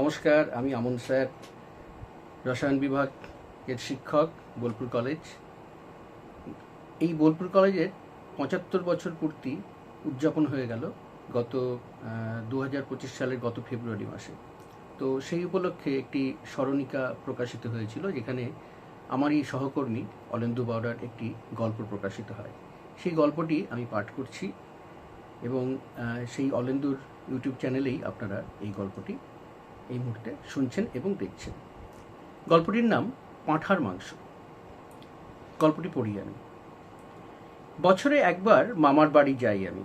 নমস্কার, আমি আমন স্যার, রসায়ন বিভাগের শিক্ষক, বোলপুর কলেজ। এই বোলপুর কলেজের পঁচাত্তর বছর পূর্তি উদযাপন হয়ে গেল গত দু হাজার পঁচিশ সালের গত ফেব্রুয়ারি মাসে। তো সেই উপলক্ষে একটি স্মরণিকা প্রকাশিত হয়েছিল, যেখানে আমারই সহকর্মী অলেন্দু বাউডার একটি গল্প প্রকাশিত হয়। সেই গল্পটি আমি পাঠ করছি এবং সেই অলেন্দুর ইউটিউব চ্যানেলেই আপনারা এই গল্পটি এই মুহূর্তে শুনছেন এবং দেখছেন। গল্পটির নাম পাঁঠার মাংস। গল্পটি পড়ি আমি। বছরে একবার মামার বাড়ি যাই আমি।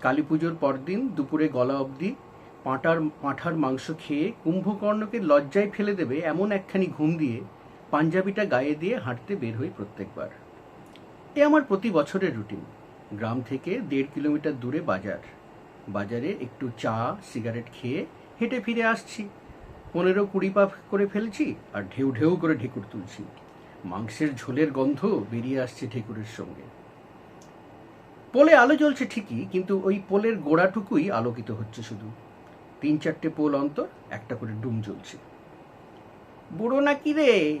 কালী পুজোর পরদিন দুপুরে গলা অবধি পাঁটার, পাঁঠার মাংস খেয়ে কুম্ভকর্ণকে লজ্জায় ফেলে দেবে এমন একখানি ঘুম দিয়ে পাঞ্জাবিটা গায়ে দিয়ে হাঁটতে বের হই প্রত্যেকবার। এ আমার প্রতি বছরের রুটিন। গ্রাম থেকে দেড় কিলোমিটার দূরে বাজার। বাজারে একটু চা, সিগারেট খেয়ে হেঁটে ফিরে আসছি। পনেরো কুড়ি পা করে ফেলছি আর ঢেউ ঢেউ করে ঢেকুর তুলছি। মাংসের ঝোলের গন্ধ বেরিয়ে আসছে ঢেকুরের সঙ্গে। পোলে আলো জ্বলছে ঠিকই, কিন্তু ওই পোলের গোড়াটুকুই আলোকিত হচ্ছে শুধু। তিন চারটে পোল অন্তর, একটা করে ডুম জ্বলছে। বুড়ো নাকি রে?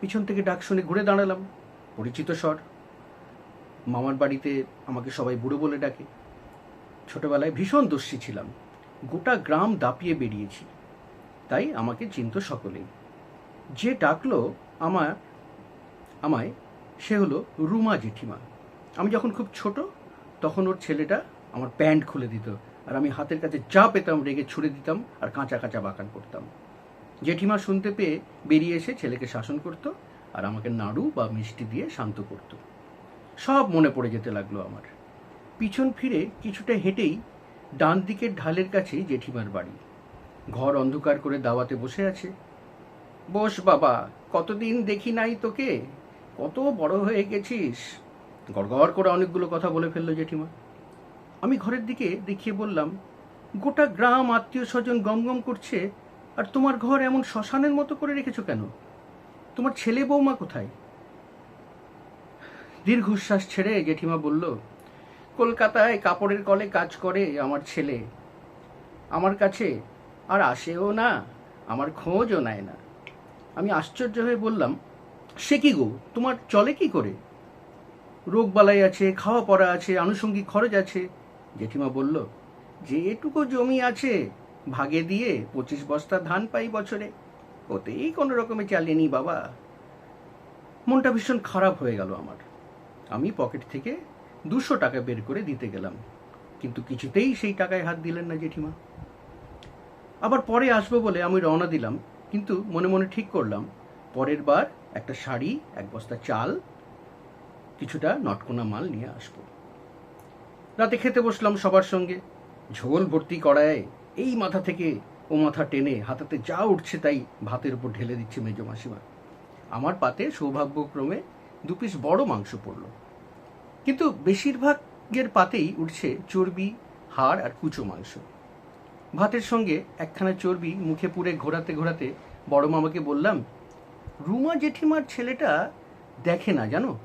পিছন থেকে ডাক শুনে ঘুরে দাঁড়ালাম। পরিচিত স্বর। মামার বাড়িতে আমাকে সবাই বুড়ো বলে ডাকে। ছোটবেলায় ভীষণ দস্যি ছিলাম। গোটা গ্রাম দাপিয়ে বেরিয়েছি। তাই আমাকে চিনত সকলেই। যে ডাকলো আমার, আমায়, সে হলো রুমা জেঠিমা। আমি যখন খুব ছোট, তখন ওর ছেলেটা আমার প্যান্ট খুলে দিত আর আমি হাতের কাছে যা পেতাম রেগে ছুড়ে দিতাম আর কাঁচা কাঁচা বাকান করতাম। জেঠিমা শুনতে পেয়ে বেরিয়ে এসে ছেলেকে শাসন করতো আর আমাকে নাড়ু বা মিষ্টি দিয়ে শান্ত করতো। সব মনে পড়ে যেতে লাগল আমার। পিছন ফিরে কিছুটা হেঁটেই ডান দিকের ঢালের কাছেই জেঠিমার বাড়ি। ঘর অন্ধকার করে দাওয়াতে বসে আছে। বস বাবা, কতদিন দেখি নাই তোকে? কত বড় হয়ে গেছিস। গড়গড় করে অনেকগুলো কথা বলে ফেলল জেঠিমা। আমি ঘরের দিকে দেখিয়ে বললাম, গোটা গ্রাম আত্মীয় স্বজন গমগম করছে, আর তোমার ঘর এমন শ্মশানের মতো করে রেখেছো কেন? তোমার ছেলে বৌমা কোথায়? দীর্ঘশ্বাস ছেড়ে জেঠিমা বলল কলকাতায় কাপড়ের কলে কাজ করে আমার ছেলে। আমার কাছে আর আসেও না, আমার খোঁজও নেয় না। আমি আশ্চর্য হয়ে বললাম, সে কি গো? তোমার চলে কি করে? রোগ বালাই আছে, খাওয়া পড়া আছে, আনুষঙ্গিক খরচ আছে। জেঠিমা বলল, যে এটুকু জমি আছে, ভাগে দিয়ে পঁচিশ বস্তা ধান পাই বছরে। ওতেই কোনো রকমে চালিয়ে নি বাবা। মনটা ভীষণ খারাপ হয়ে গেল আমার। আমি পকেট থেকে দুশো টাকা বের করে দিতে গেলাম। কিন্তু কিছুতেই সেই টাকায় হাত দিলেন না জেঠিমা। আবার পরে আসব বলে আমি রওনা দিলাম, কিন্তু মনে মনে ঠিক করলাম, পরের বার একটা শাড়ি, এক বস্তা চাল, কিছুটা নটকোনা মাল নিয়ে আসব। রাতে খেতে বসলাম সবার সঙ্গে, ঝোল ভর্তি কড়ায় এই মাথা থেকে ও মাথা টেনে হাতাতে যা উঠছে তাই ভাতের উপর ঢেলে দিচ্ছে মেজ মাসিমা। আমার পাতে সৌভাগ্যক্রমে দু পিস বড় মাংস পড়ল। কিন্তু বেশিরভাগের পাতেই উঠছে চর্বি, হাড় আর কুচো মাংস। ভাতের সঙ্গে একখানা চর্বি মুখে পুরে ঘোরাতে ঘোরাতে বড় মামাকে বললাম, রুমা জেঠিমার ছেলেটা দেখে না জানো?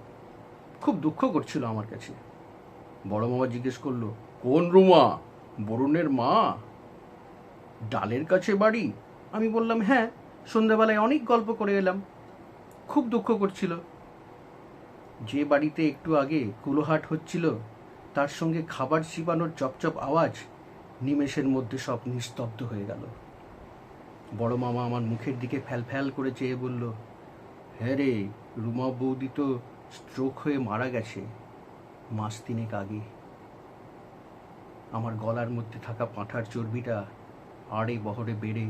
খুব দুঃখ করছিল আমার কাছে। বড় মামা জিজ্ঞেস করল, কোন রুমা? বরুণের মা? ডালের কাছে বাড়ি। আমি বললাম হ্যাঁ সন্ধ্যাবেলায় অনেক গল্প করে এলাম। খুব দুঃখ করছিল। যে বাড়িতে একটু আগে কুলোহাট হচ্ছিল, তার সঙ্গে খাবার চিবানোর চপচপ আওয়াজ নিমেষের মধ্যে সব নিস্তব্ধ হয়ে গেল। বড় মামা আমার মুখের দিকে ফ্যাল ফ্যাল করে চেয়ে বলল হ্যাঁ রে, রুমা বৌদি তো স্ট্রোক হয়ে মারা গেছে, মাস তিনেক আগে। আমার গলার মধ্যে থাকা পাঁঠার চর্বিটা আড়ে বহরে বেড়ে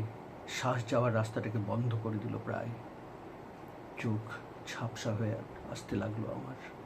শ্বাস যাওয়ার রাস্তাটাকে বন্ধ করে দিল প্রায়। চোখ ঝাপসা হয়ে আসতে লাগল আমার।